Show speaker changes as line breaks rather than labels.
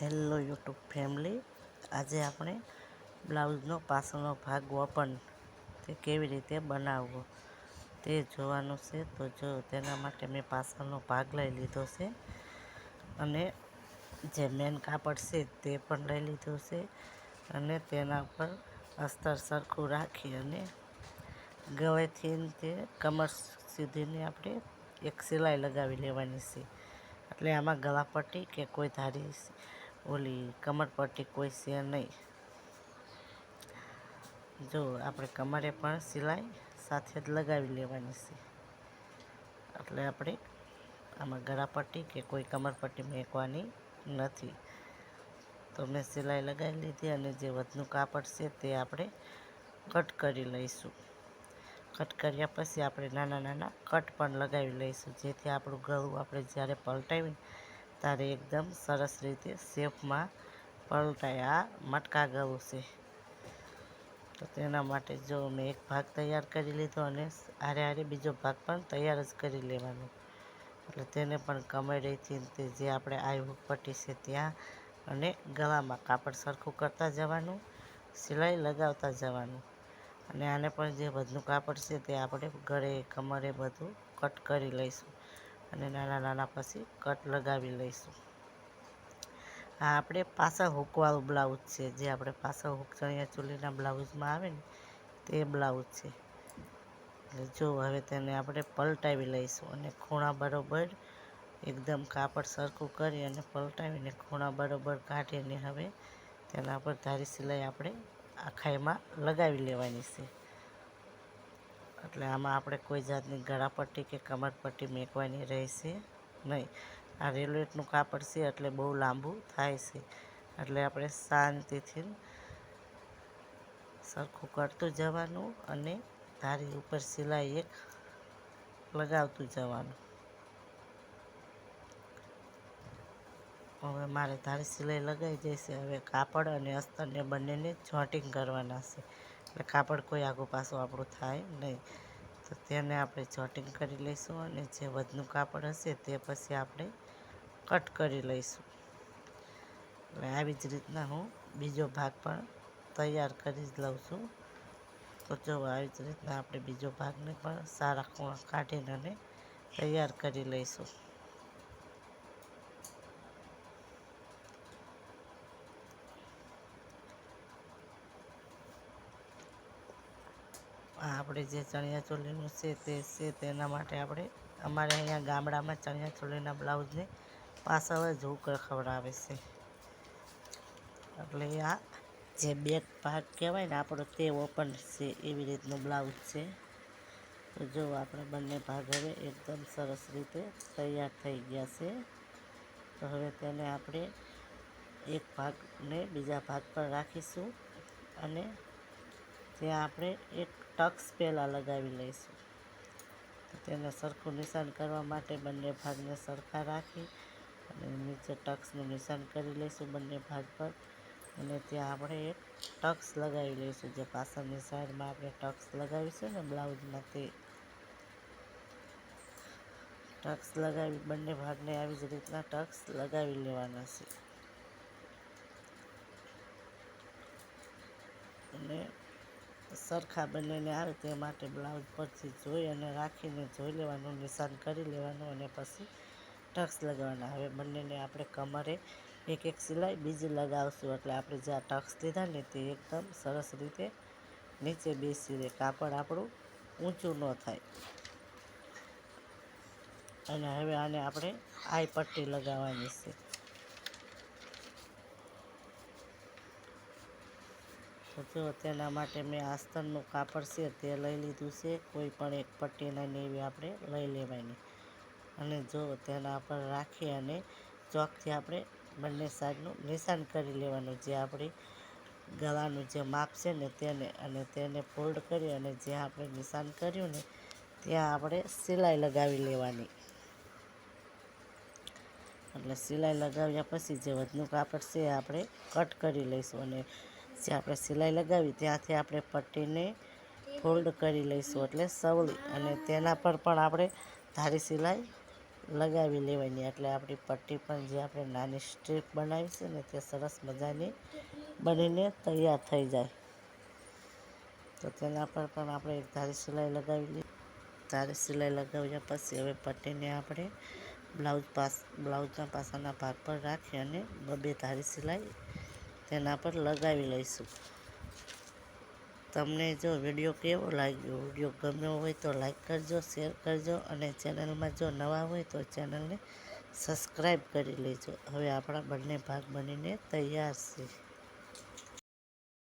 Hello YouTube family. આજે આપણે બ્લાઉઝનો પાછળનો ભાગ ઓપન તે કેવી રીતે બનાવવો તે જોવાનું છે. તો જો તેના માટે મેં પાછળનો ભાગ લઈ લીધો છે અને જે મેન કાપડ છે તે પણ લઈ લીધું છે અને તેના પર અસ્તર સરખું રાખી અને ગવેથી તે કમર સુધીની આપણે એક સિલાઈ લગાવી લેવાની છે. એટલે આમાં ગળાપટ્ટી કે કોઈ ધારી ઓલી કમરપટ્ટી કોઈ છે નહીં. જો, આપણે કમરે પણ સિલાઈ સાથે જ લગાવી લેવાની છે. એટલે આપણે આમાં ગળાપટ્ટી કે કોઈ કમરપટ્ટી મેકવાની નથી. તો મેં સિલાઈ લગાવી લીધી અને જે વધનું કાપડ છે તે આપણે કટ કરી લઈશું. કટ કર્યા પછી આપણે નાના નાના કટ પણ લગાવી લઈશું, જેથી આપણું ગળું આપણે જ્યારે પલટાવીને ત્યારે એકદમ સરસ રીતે શેપમાં પલટાય આ મટકા ગળું છે. તો તેના માટે જો મેં એક ભાગ તૈયાર કરી લીધો અને આરે આરે બીજો ભાગ પણ તૈયાર જ કરી લેવાનો. એટલે તેને પણ કમરેથી તે જે આપણે આઈ પટ્ટી છે ત્યાં અને ગળામાં કાપડ સરખું કરતા જવાનું, સિલાઈ લગાવતા જવાનું. અને આને પણ જે વધનું કાપડ છે તે આપણે ગળે કમરે બધું કટ કરી લઈશું. અને નાના નાના પછી કટ લગાવી લઈશું. આ આપણે પાછા હુકવાળું બ્લાઉઝ છે. જે આપણે પાછા હુક ચણિયા ચોલીના બ્લાઉઝમાં આવે ને, તે બ્લાઉઝ છે. જો હવે તેને આપણે પલટાવી લઈશું અને ખૂણા બરોબર એકદમ કાપડ સરખું કરી અને પલટાવીને ખૂણા બરોબર કાઢીને હવે તેના પર ધારી સિલાઈ આપણે આખાઈમાં લગાવી લેવાની છે. એટલે આમાં આપણે કોઈ જાતની ગળાપટ્ટી કે કમરપટ્ટી મેકવાની રહેશે નહીં. આ રેલવેટનું કાપડ છે એટલે બહુ લાંબુ થાય છે. એટલે આપણે શાંતિથી સરખું કરતું જવાનું અને ધારી ઉપર સિલાઈ એક લગાવતું જવાનું. હવે મારે ધારી સિલાઈ લગાવી જઈશે હવે કાપડ અને અસ્તરને બંનેને જોટિંગ કરવાના છે. એટલે કાપડ કોઈ આગું પાછું આપણું થાય નહીં. તો તેને આપણે ચોટિંગ કરી લઈશું અને જે વધનું કાપડ હશે તે પછી આપણે કટ કરી લઈશું. એટલે આવી જ રીતના હું બીજો ભાગ પણ તૈયાર કરી જ લઉં છું. તો જો આવી જ રીતના આપણે બીજો ભાગને પણ સારા ખૂણા કાઢીને અને તૈયાર કરી લઈશું. આપણે જે ચણિયા ચોલીનું છે તે છે તેના માટે આપણે અમારે અહીંયા ગામડામાં ચણિયા ચોલીના બ્લાઉઝને પાછળ જ હુક ખવડાવે છે. એટલે આ જે બેક ભાગ કહેવાય ને આપણો તે ઓપન છે એવી રીતનું બ્લાઉઝ છે. તો જો આપણે બંને ભાગ હવે એકદમ સરસ રીતે તૈયાર થઈ ગયા છે. તો હવે તેને આપણે એક ભાગને બીજા ભાગ પર રાખીશું અને ત્યાં આપણે એક ટક્સ પહેલાં લગાવી લઈશું. તો તેને સરખું નિશાન કરવા માટે બંને ભાગને સરખા રાખી અને નીચે ટક્સનું નિશાન કરી લઈશું બંને ભાગ પર. અને ત્યાં આપણે એક ટક્સ લગાવી લઈશું, જે પાછળની સાઈડમાં આપણે ટક્સ લગાવીશું ને બ્લાઉઝમાં તે. ટક્સ લગાવી, બંને ભાગને આવી જ રીતના ટક્સ લગાવી લેવાના છે અને સરખા બંનેને આવે તે માટે બ્લાઉઝ પરથી જોઈ અને રાખીને જોઈ લેવાનું, નિશાન કરી લેવાનું અને પછી ટક્સ લગાવવાના. હવે બંનેને આપણે કમરે એક એક સિલાઈ, બીજી લગાવશું. એટલે આપણે જે આ ટક્સ લીધા ને તે એકદમ સરસ રીતે નીચે બેસી રહે. કાપડ આપણું ઊંચું ન થાય. અને હવે આને આપણે આઈ પટ્ટી લગાવવાની છે. તો તેના માટે મેં આસ્તરનું કાપડ છે તે લઈ લીધું છે. કોઈ પણ એક પટ્ટીના નેવી આપણે લઈ લેવાની. અને જો તેના પર રાખી અને ચોકથી આપણે બંને સાઈડનું નિશાન કરી લેવાનું. જે આપણી ગળાનું જે માપ છે ને તેને અને તેને ફોલ્ડ કરી અને જ્યાં આપણે નિશાન કર્યું ને ત્યાં આપણે સિલાઈ લગાવી લેવાની. એટલે સિલાઈ લગાવ્યા પછી જે વધનું કાપડ છે એ આપણે કટ કરી લઈશું અને જે આપણે સિલાઈ લગાવી, ત્યાંથી આપણે પટ્ટીને ફોલ્ડ કરી લઈશું. એટલે સવળી અને તેના પર પણ આપણે ધારી સિલાઈ લગાવી લેવાની. એટલે આપણી પટ્ટી પણ જે આપણે નાની સ્ટ્રીપ બનાવી છે ને, તે સરસ મજાની બનીને તૈયાર થઈ જાય. તો તેના પર પણ આપણે એક ધારી સિલાઈ લગાવી લઈએ. ધારી સિલાઈ લગાવ્યા પછી હવે પટ્ટીને આપણે બ્લાઉઝ પાસ, બ્લાઉઝના પાસાના ભાગ પર રાખી અને બબે ધારી સિલાઈ તેના પર લગાવી લઈશું. તમને જો વીડિયો કેવો લાગ્યો, વીડિયો ગમ્યો હોય તો લાઈક કરજો, શેર કરજો અને ચેનલમાં જો નવા હોય તો ચેનલને સબસ્ક્રાઈબ કરી લેજો. હવે આપણા બંને ભાગ બનીને તૈયાર છે.